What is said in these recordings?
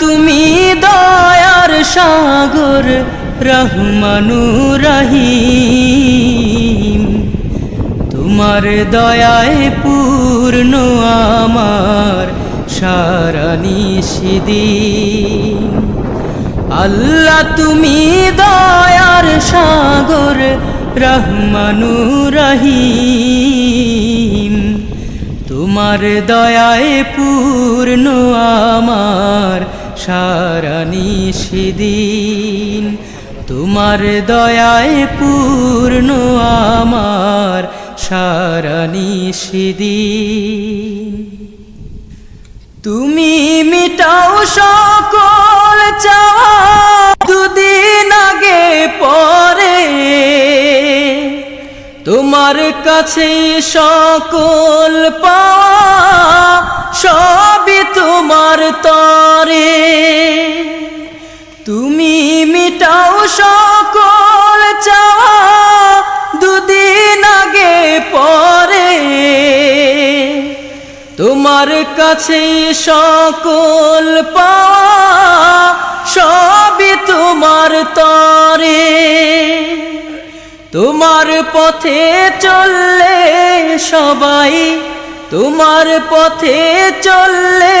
তুমি দয়ার সাগর রহমানু রহিম তোমার দয়ায় পূর্ণ আমার সারা নিষিদিন আল্লাহ তুমি দয়ার সাগর রহমানু রহিম তোমার দয়ায় পূর্ণ আমার সারা নিষিদিন তোমার দয়ায় পূর্ণ আমার সারা নিষিদিন তুমি মিটাও সকল চাওয়া দুদিন আগে পরে। তোমার কাছে সকল পাওয়া সবই তোমার তরে সকল চাওয়া দুদিন আগে পরে। তোমার কাছে সকল পাওয়া সবই তোমার তরে। তোমার পথে চললে সবাই, তোমার পথে চললে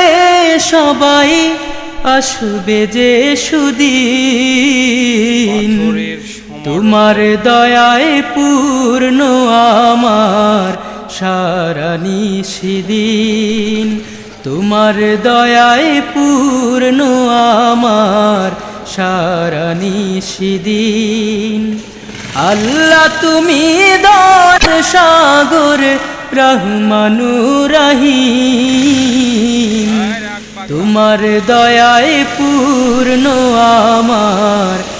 সবাই আসবে যে সুদিন তোমার দয়ায় পূর্ণ আমার সারা নিষিদিন তোমার দয়ায় পূর্ণ আমার সারা নিষিদিন আল্লাহ তুমি দর সাগর রহমানু রহিম তোমার দয়ায় পূর্ণ আমার